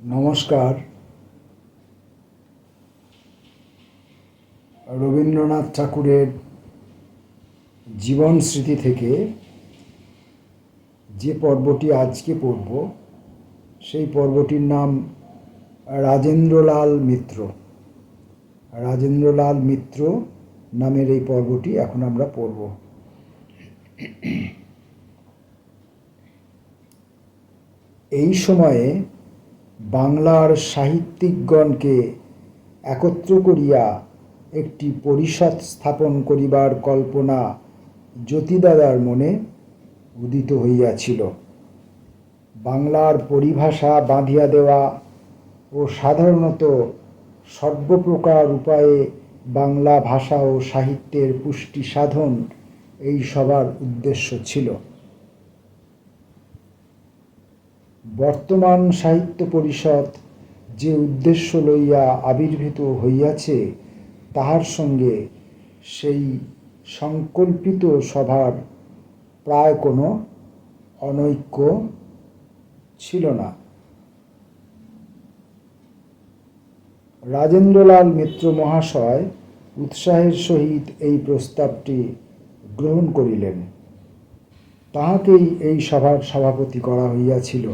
নমস্কার। রবীন্দ্রনাথ ঠাকুরের জীবন স্মৃতি থেকে যে পর্বটি আজকে পড়ব, সেই পর্বটির নাম রাজেন্দ্রলাল মিত্র। রাজেন্দ্রলাল মিত্র নামের এই পর্বটি এখন আমরা পড়ব। এই সময়ে বাংলার সাহিত্যিকগণকে একত্র করিয়া একটি পরিষদ স্থাপন করিবার কল্পনা জ্যোতিদাদার মনে উদিত হইয়াছিল। বাংলার পরিভাষা বাঁধিয়া দেওয়া ও সাধারণত সর্বপ্রকার উপায়ে বাংলা ভাষা ও সাহিত্যের পুষ্টি সাধন এই সবার উদ্দেশ্য ছিল। বর্তমান সাহিত্য পরিষদ যে উদ্দেশ্য লইয়া আবির্ভূত হইয়াছে, তাহার সঙ্গে সেই সংকল্পিত সভার প্রায় কোনো অনৈক্য ছিল না। রাজেন্দ্রলাল মিত্র মহাশয় উৎসাহের সহিত এই প্রস্তাবটি গ্রহণ করিলেন। তাহাকেই এই সভার সভাপতি করা হইয়াছিল।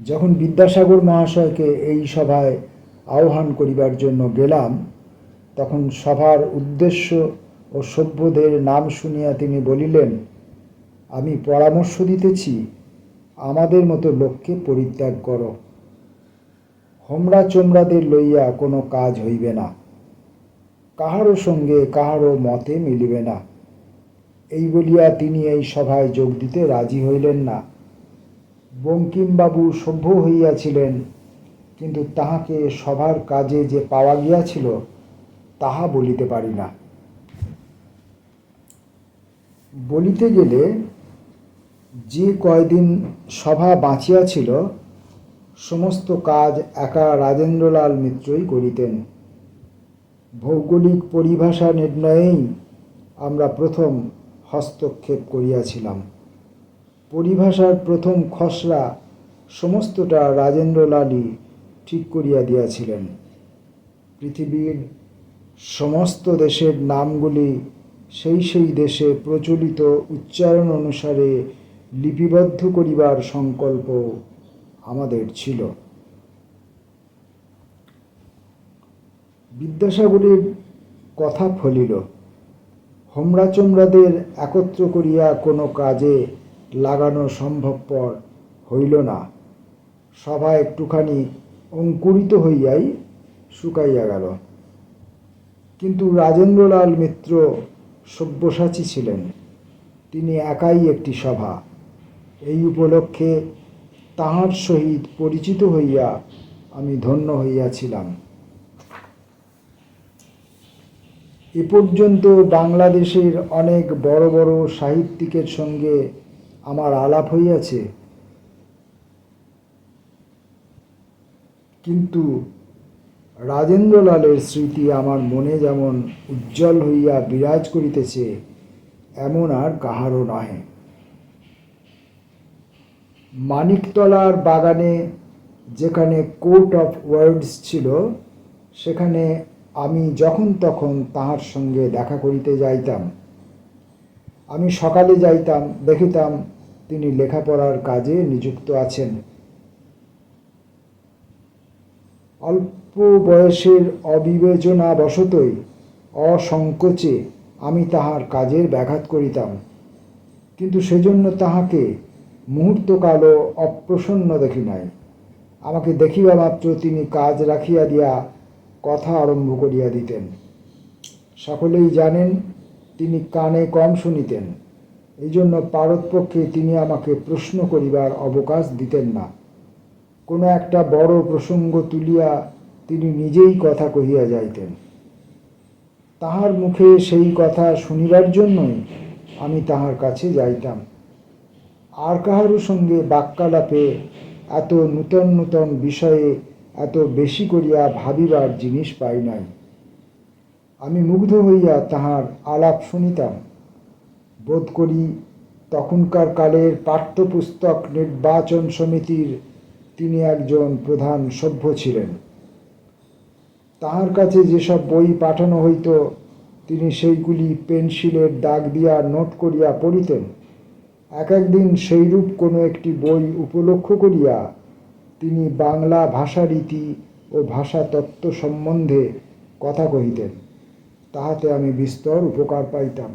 যখন বিদ্যাসাগর মহাশয়কে এই সভায় আহ্বান করিবার জন্য গেলাম, তখন সভার উদ্দেশ্য ও সভ্যদের নাম শুনিয়া তিনি বলিলেন, আমি পরামর্শ দিতেছি, আমাদের মতো লোককে পরিত্যাগ করো। হোমরা চোমরাদের লইয়া কোনো কাজ হইবে না। কাহারও সঙ্গে কাহারও মতে মিলিবে না। এই বলিয়া তিনি এই সভায় যোগ দিতে রাজি হইলেন না। বঙ্কিমবাবু সভ্য হইয়াছিলেন, কিন্তু তাহাকে সভার কাজে যে পাওয়া গিয়াছিল, তাহা বলিতে পারি না। বলিতে গেলে, যে কয়দিন সভা বাঁচিয়াছিল, সমস্ত কাজ একা রাজেন্দ্রলাল মিত্রই করিতেন। ভৌগোলিক পরিভাষা নির্ণয়েই আমরা প্রথম হস্তক্ষেপ করিয়াছিলাম। পরিভাষার প্রথম খসড়া সমস্তটা রাজেন্দ্রলালই ঠিক করিয়া দিয়াছিলেন। পৃথিবীর সমস্ত দেশের নামগুলি সেই সেই দেশে প্রচলিত উচ্চারণ অনুসারে লিপিবদ্ধ করিবার সংকল্প আমাদের ছিল। বিদ্যাসাগরের কথা ফলিল, হোমরা চোমরাদের একত্র করিয়া কোনো কাজে লাগানো সম্ভবপর হইল না। সভা একটুখানি অঙ্কুরিত হইয়াই শুকাইয়া গেল। কিন্তু রাজেন্দ্রলাল মিত্র সব্যসাচী ছিলেন। তিনি একাই একটি সভা। এই উপলক্ষে তাহার সহিত পরিচিত হইয়া আমি ধন্য হইয়াছিলাম। এ পর্যন্ত বাংলাদেশের অনেক বড় বড় সাহিত্যিকের সঙ্গে আমার আলাপ হইয়াছে। কিন্তু রাজেন্দ্রলালের স্মৃতি আমার মনে যেমন উজ্জ্বল হইয়া বিরাজ করিতেছে, এমন আর কাহারও নহে। মানিকতলার বাগানে যেখানে কোর্ট অফ ওয়ার্ডস ছিল, সেখানে আমি যখন তখন তাহার সঙ্গে দেখা করিতে যাইতাম। আমি সকালে যাইতাম, দেখিতাম তিনি লেখাপড়ার কাজে নিযুক্ত আছেন। অল্প বয়সের অবিবেচনা বশতই অসংকোচে আমি তাহার কাজের ব্যাঘাত করিতাম। কিন্তু সেজন্য তাহাকে মুহূর্তকালও অপ্রসন্ন দেখি নাই। আমাকে দেখিবা মাত্র তিনি কাজ রাখিয়া দিয়া কথা আরম্ভ করিয়া দিতেন। সকলেই জানেন, তিনি কানে কম শুনিতেন। এই জন্য পারতপক্ষে তিনি আমাকে প্রশ্ন করিবার অবকাশ দিতেন না। কোনো একটা বড় প্রসঙ্গ তুলিয়া তিনি নিজেই কথা কহিয়া যাইতেন। তাহার মুখে সেই কথা শুনিবার জন্যই আমি তাহার কাছে যাইতাম। আর কাহারও সঙ্গে বাক্যালাপে এত নূতন নূতন বিষয়ে এত বেশি করিয়া ভাবিবার জিনিস পাই নাই। আমি মুগ্ধ হইয়া তাহার আলাপ শুনিতাম। বোধ করি তখনকার কালের পাঠ্যপুস্তক নির্বাচন সমিতির তিনি একজন প্রধান সভ্য ছিলেন। তাহার কাছে যেসব বই পাঠানো হইত, তিনি সেইগুলি পেন্সিলের দাগ দিয়া নোট করিয়া পড়িতেন। এক একদিন সেইরূপ কোনো একটি বই উপলক্ষ করিয়া তিনি বাংলা ভাষারীতি ও ভাষাতত্ত্ব সম্বন্ধে কথা কহিতেন। তাহাতে আমি বিস্তর উপকার পাইতাম।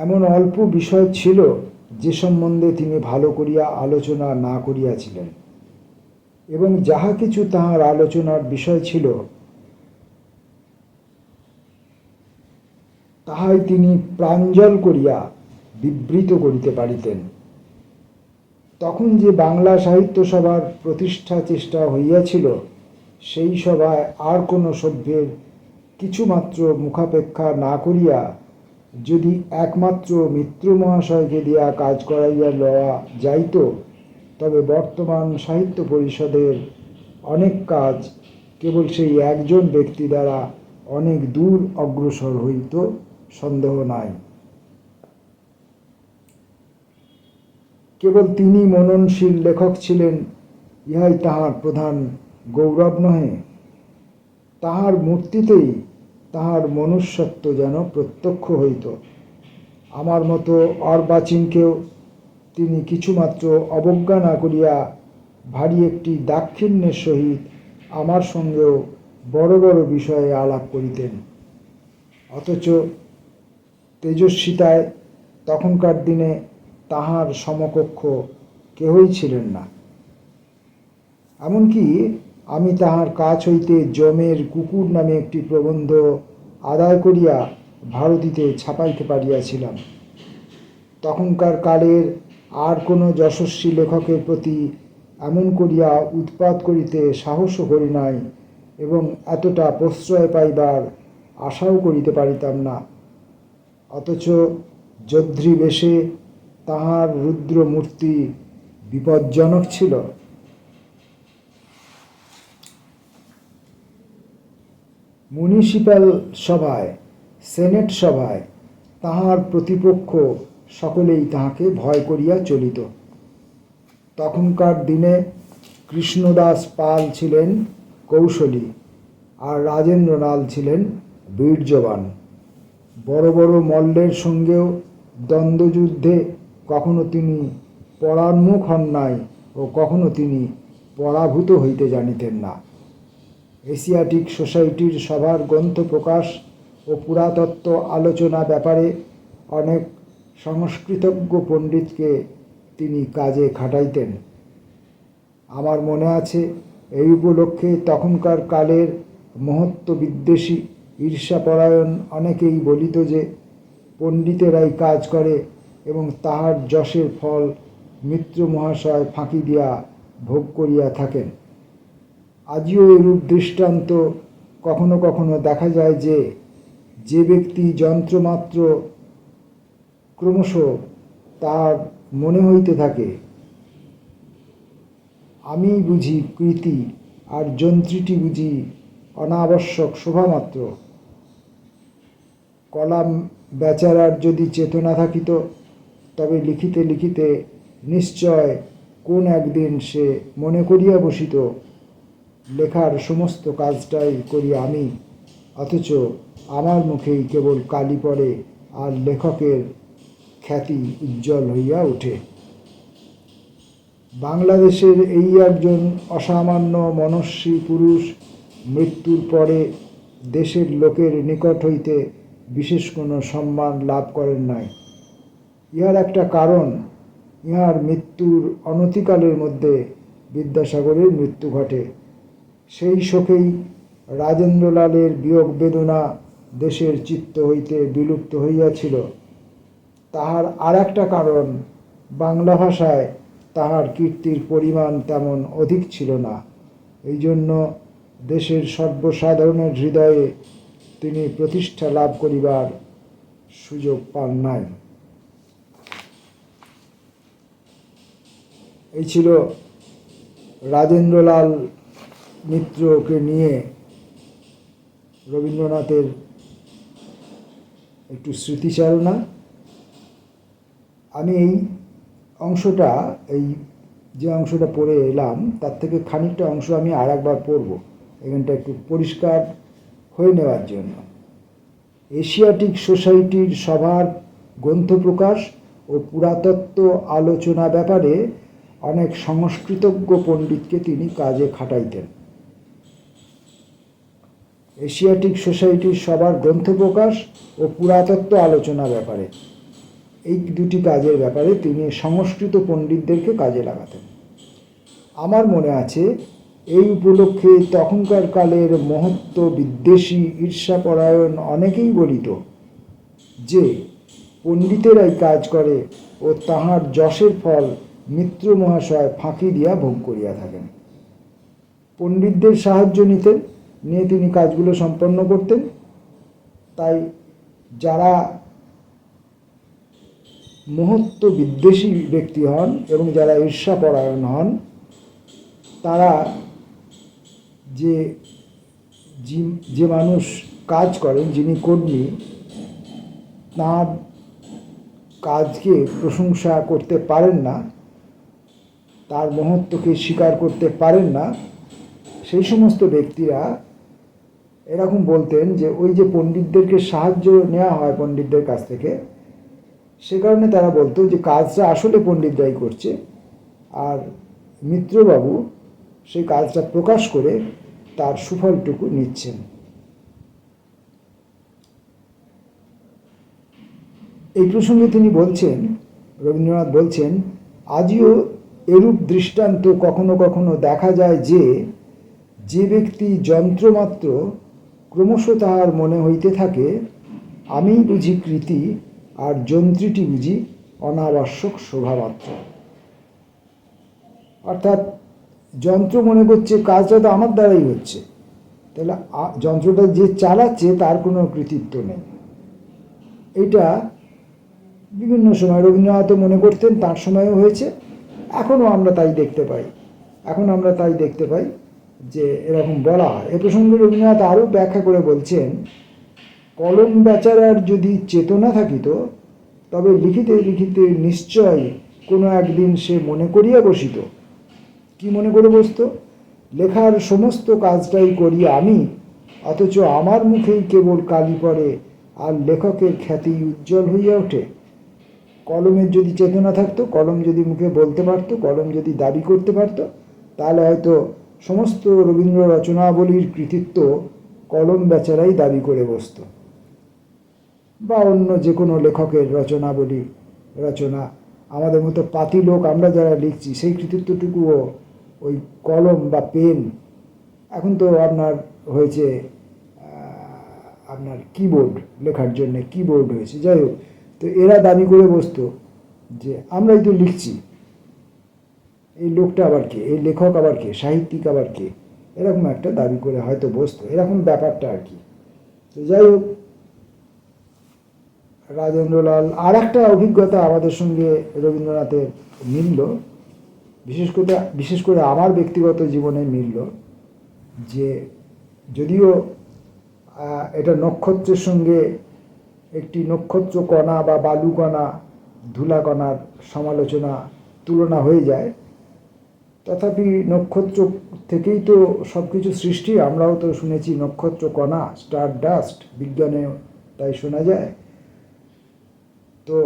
এমন অল্প বিষয় ছিল যে সম্বন্ধে তিনি ভালো করিয়া আলোচনা না করিয়াছিলেন। এবং যাহা কিছু তাহার আলোচনার বিষয় ছিল, তাহাই তিনি প্রাঞ্জল করিয়া বিবৃত করিতে পারিতেন। তখন যে বাংলা সাহিত্য সভার প্রতিষ্ঠা চেষ্টা হইয়াছিল, সেই সভায় আর কোনো সভ্যের কিছুমাত্র মুখাপেক্ষা না করিয়া যদি একমাত্র মিত্র মহাশয়কে দিয়া কাজ করাইয়া লওয়া যাইত, তবে বর্তমান সাহিত্য পরিষদের অনেক কাজ কেবল সেই একজন ব্যক্তি দ্বারা অনেক দূর অগ্রসর হইত সন্দেহ নাই। কেবল তিনি মননশীল লেখক ছিলেন, ইহাই তাহার প্রধান গৌরব নহে। তাহার মূর্তিতেই তাহার মনুষ্যত্ব যেন প্রত্যক্ষ হইত। আমার মতো অর্বাচীনকেও তিনি কিছুমাত্র অবজ্ঞা না করিয়া ভারী একটি দাক্ষিণ্যের সহিত আমার সঙ্গেও বড় বড় বিষয়ে আলাপ করিতেন। অথচ তেজস্বিতায় তখনকার দিনে তাহার সমকক্ষ কেহই ছিলেন না। এমনকি আমি তাহার কাছ হইতে জমের কুকুর নামে একটি প্রবন্ধ আদায় করিয়া ভারতীতে ছাপাইতে পারিয়াছিলাম। তখনকার কালের আর কোনো যশস্বী লেখকের প্রতি এমন করিয়া উৎপাত করিতে সাহসও করি নাই এবং এতটা প্রশ্রয় পাইবার আশাও করিতে পারিতাম না। অথচ যদ্রি বেশে তাহার রুদ্র মূর্তি বিপজ্জনক ছিল। মিউনিসিপ্যাল সভায়, সেনেট সভায় তাহার প্রতিপক্ষ সকলেই তাহাকে ভয় করিয়া চলিত। তখনকার দিনে কৃষ্ণদাস পাল ছিলেন কৌশলী আর রাজেন্দ্র লাল ছিলেন বীর্যবান। বড় বড় মল্লের সঙ্গেও দ্বন্দ্বযুদ্ধে কখনো তিনি পরান্মুখ হন নাই ও কখনো তিনি পরাভূত হইতে জানিতেন না। এশিয়াটিক সোসাইটির সভার গ্রন্থ প্রকাশ ও পুরাতত্ত্ব আলোচনা ব্যাপারে অনেক সংস্কৃতজ্ঞ পণ্ডিতকে তিনি কাজে খাটাইতেন। আমার মনে আছে, এই উপলক্ষে তখনকার কালের মহত্ব বিদ্বেষী ঈর্ষাপরায়ণ অনেকেই বলিত যে, পণ্ডিতেরাই কাজ করে এবং তাহার যশের ফল মিত্র মহাশয় ফাঁকি দিয়া ভোগ করিয়া থাকেন। আজও এরূপ দৃষ্টান্ত কখনো কখনো দেখা যায় যে যে ব্যক্তি যন্ত্রমাত্র ক্রমশ তার মনে হইতে থাকে। আমি বুঝি কৃতি আর যন্ত্রীটি বুঝি অনাবশ্যক শোভামাত্র। কলাম বেচারার যদি চেতনা থাকিত, তবে লিখিতে লিখিতে নিশ্চয় কোন একদিন সে মনে করিয়া বসিত। লেখার সমস্ত কাজটাই করি আমি। অথচ আমার মুখেই কেবল কালি পড়ে আর লেখকের খ্যাতি উজ্জ্বল হইয়া ওঠে। বাংলাদেশের এই একজন অসামান্য মনস্বী পুরুষ মৃত্যুর পরে দেশের লোকের নিকট হইতে বিশেষ কোনো সম্মান লাভ করেন নাই। ইহার একটা কারণ, ইহার মৃত্যুর অনতিকালের মধ্যে বিদ্যাসাগরের মৃত্যু ঘটে। সেই শোকেই রাজেন্দ্রলালের বিয়োগ বেদনা দেশের চিত্ত হইতে বিলুপ্ত হইয়াছিল। তাহার আর একটা কারণ, বাংলা ভাষায় তাহার কীর্তির পরিমাণ তেমন অধিক ছিল না। এই জন্য দেশের সর্বসাধারণের হৃদয়ে তিনি প্রতিষ্ঠা লাভ করিবার সুযোগ পান নাই। এই ছিল রাজেন্দ্রলাল মিত্রকে নিয়ে রবীন্দ্রনাথের একটু স্মৃতিচারণা। আমি এই অংশটা, এই যে অংশটা পড়ে এলাম, তার থেকে খানিকটা অংশ আমি আর একবার পড়ব। এখানটা একটু পরিষ্কার হয়ে নেওয়ার জন্য। এশিয়াটিক সোসাইটির সভার গ্রন্থ প্রকাশ ও পুরাতত্ত্ব আলোচনা ব্যাপারে অনেক সংস্কৃতজ্ঞ পণ্ডিতকে তিনি কাজে খাটাইতেন। এশিয়াটিক সোসাইটির সবার গ্রন্থ প্রকাশ ও পুরাতত্ত্ব আলোচনা ব্যাপারে। এই দুটি কাজের ব্যাপারে তিনি সংস্কৃত পণ্ডিতদেরকে কাজে লাগাতেন। আমার মনে আছে, এই উপলক্ষে তখনকার কালের মহত্ব বিদ্বেষী ঈর্ষাপরায়ণ অনেকেই বলিত যে, পণ্ডিতেরাই কাজ করে ও তাহার যশের ফল মিত্র মহাশয় ফাঁকি দিয়া ভোগ করিয়া থাকেন। পণ্ডিতদের সাহায্য নিতেন নিয়ে তিনি কাজগুলো সম্পন্ন করতেন। তাই যারা মহত্ব বিদ্বেষী ব্যক্তি হন এবং যারা ঈর্ষাপরায়ণ হন, তারা যে যে মানুষ কাজ করেন, যিনি কর্মী, তাঁর কাজকে প্রশংসা করতে পারেন না, তার মহত্বকে স্বীকার করতে পারেন না, সেই সমস্ত ব্যক্তিরা এরকম বলতেন যে ওই যে পণ্ডিতদেরকে সাহায্য নেওয়া হয় পণ্ডিতদের কাছ থেকে, সে কারণে তারা বলতো যে কাজটা আসলে পণ্ডিতরাই করছে। আর মিত্রবাবু সেই কাজটা প্রকাশ করে তার সুফলটুকু নিচ্ছেন। এই প্রসঙ্গে তিনি বলছেন, রবীন্দ্রনাথ বলছেন, আজও এরূপ দৃষ্টান্ত কখনো কখনো দেখা যায় যে যে ব্যক্তি যন্ত্রমাত্র ক্রমশ তাহার মনে হইতে থাকে আমি বুঝি কৃতি আর যন্ত্রীটি বুঝি অনাবশ্যক শোভামাত্র। অর্থাৎ যন্ত্র মনে করছে, কাজটা তো আমার দ্বারাই হচ্ছে। তাহলে যন্ত্রটা যে চালাচ্ছে তার কোনো কৃতিত্ব নেই। এটা বিভিন্ন সময় রবীন্দ্রনাথও মনে করতেন, তার সময়ও হয়েছে। এখনও আমরা তাই দেখতে পাই। এখন আমরা তাই দেখতে পাই। যে এরকম বলা হয়। এ প্রসঙ্গে রবীন্দ্রনাথ আরও ব্যাখ্যা করে বলছেন, কলম বেচারার যদি চেতনা থাকিত, তবে লিখিতে লিখিতে নিশ্চয় কোনো একদিন সে মনে করিয়া বসিত। কি মনে করে বসত? লেখার সমস্ত কাজটাই করি আমি, অথচ আমার মুখেই কেবল কালি পড়ে আর লেখকের খ্যাতি উজ্জ্বল হইয়া ওঠে। কলমের যদি চেতনা থাকতো, কলম যদি মুখে বলতে পারতো, কলম যদি দাবি করতে পারতো, তাহলে হয়তো সমস্ত রবীন্দ্র রচনাবলীর কৃতিত্ব কলম বেচারাই দাবি করে বসতো। বা অন্য যে কোনো লেখকের রচনাবলী, রচনা। আমাদের মতো পাতি লোক আমরা যারা লিখছি, সেই কৃতিত্বটুকুও ওই কলম বা পেন। এখন তো আপনার হয়েছে আপনার কিবোর্ড লেখার জন্য, কিবোর্ড হয়েছে। যাই হোক, তো এরা দাবি করে বসতো যে, আমরাই তো লিখছি। এই লোকটা আবার কে? এই লেখক আবার কে? সাহিত্যিক আবার কে? এরকম একটা দাবি করে হয়তো বসতো। এরকম ব্যাপারটা আর কি। তো যাই হোক, রাজেন্দ্রলাল আর একটা অভিজ্ঞতা আমাদের সঙ্গে রবীন্দ্রনাথের মিলল। বিশেষ করে বিশেষ করে আমার ব্যক্তিগত জীবনে মিলল যে যদিও এটা নক্ষত্রের সঙ্গে একটি নক্ষত্র কণা বা বালু কণা ধুলা কণার সমালোচনা তুলনা হয়ে যায় তথাপি নক্ষত্র থেকেই তো সব কিছু সৃষ্টি, আমরাও তো শুনেছি নক্ষত্র কণা স্টার ডাস্ট বিজ্ঞানে তাই শোনা যায়। তো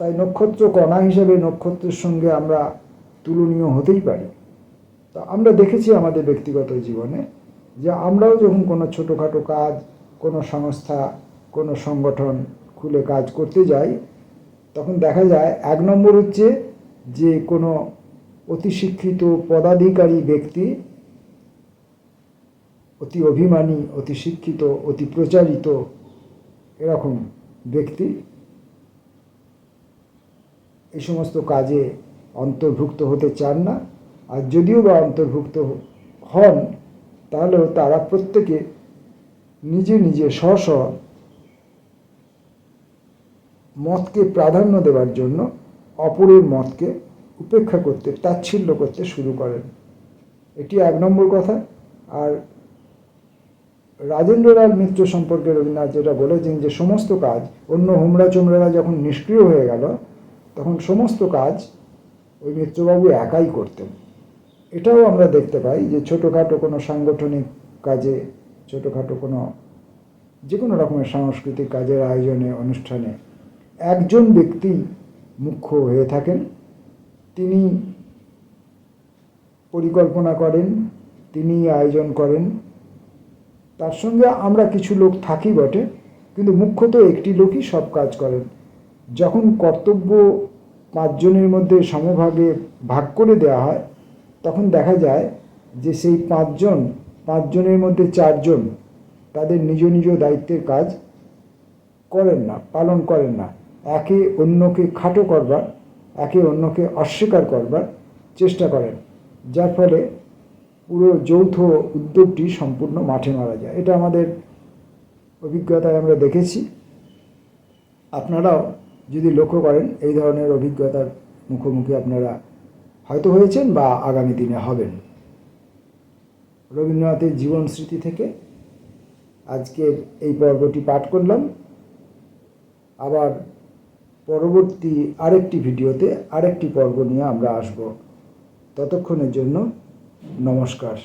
তাই নক্ষত্র কণা হিসেবে নক্ষত্রের সঙ্গে আমরা তুলনীয় হতেই পারি। তা আমরা দেখেছি আমাদের ব্যক্তিগত জীবনে যে আমরাও যখন কোনো ছোটোখাটো কাজ, কোনো সংস্থা, কোনো সংগঠন খুলে কাজ করতে যাই, তখন দেখা যায় এক নম্বর হচ্ছে যে কোনো অতি শিক্ষিত পদাধিকারী ব্যক্তি, অতি অভিমানী, অতি শিক্ষিত, অতি প্রচারিত এরকম ব্যক্তি এই সমস্ত কাজে অন্তর্ভুক্ত হতে চান না। আর যদিও বা অন্তর্ভুক্ত হন, তাহলেও তারা প্রত্যেকে নিজে নিজে স্ব স্ব মতকে প্রাধান্য দেওয়ার জন্য, অপরের মতকে উপেক্ষা করতে, তাচ্ছিল্য করতে শুরু করেন। এটি এক নম্বর কথা। আর রাজেন্দ্রলাল মিত্র সম্পর্কে রবীন্দ্রনাথ যেটা বলেছেন যে সমস্ত কাজ, অন্য হোমরা চোমরারা যখন নিষ্ক্রিয় হয়ে গেল, তখন সমস্ত কাজ ওই মিত্রবাবু একাই করতেন। এটাও আমরা দেখতে পাই যে ছোটোখাটো কোনো সাংগঠনিক কাজে, ছোটোখাটো কোনো, যে কোনো রকমের সাংস্কৃতিক কাজের আয়োজনে, অনুষ্ঠানে একজন ব্যক্তি মুখ্য হয়ে থাকেন। তিনি পরিকল্পনা করেন, তিনি আয়োজন করেন। তার সঙ্গে আমরা কিছু লোক থাকি বটে, কিন্তু মুখ্যত একটি লোকই সব কাজ করেন। যখন কর্তব্য পাঁচজনের মধ্যে সমভাগে ভাগ করে দেওয়া হয়, তখন দেখা যায় যে সেই পাঁচজন, পাঁচজনের মধ্যে চারজন তাদের নিজ নিজ দায়িত্বের কাজ করেন না, পালন করেন না। একে অন্যকে খাটো করবার একে অন্যকে অস্বীকার করবার চেষ্টা করেন, যার ফলে পুরো যৌথ উদ্যোগটি সম্পূর্ণ মাঠে মারা যায়। এটা আমাদের অভিজ্ঞতায় আমরা দেখেছি। আপনারাও যদি লক্ষ্য করেন, এই ধরনের অভিজ্ঞতার মুখোমুখি আপনারা হয়তো হয়েছেন বা আগামী দিনে হবেন। রবীন্দ্রনাথের জীবন স্মৃতি থেকে আজকের এই পর্বটি পাঠ করলাম। আবার পরবর্তী আরেকটি ভিডিওতে আরেকটি পর্ব নিয়ে আমরা আসব। ততক্ষণের জন্য নমস্কার।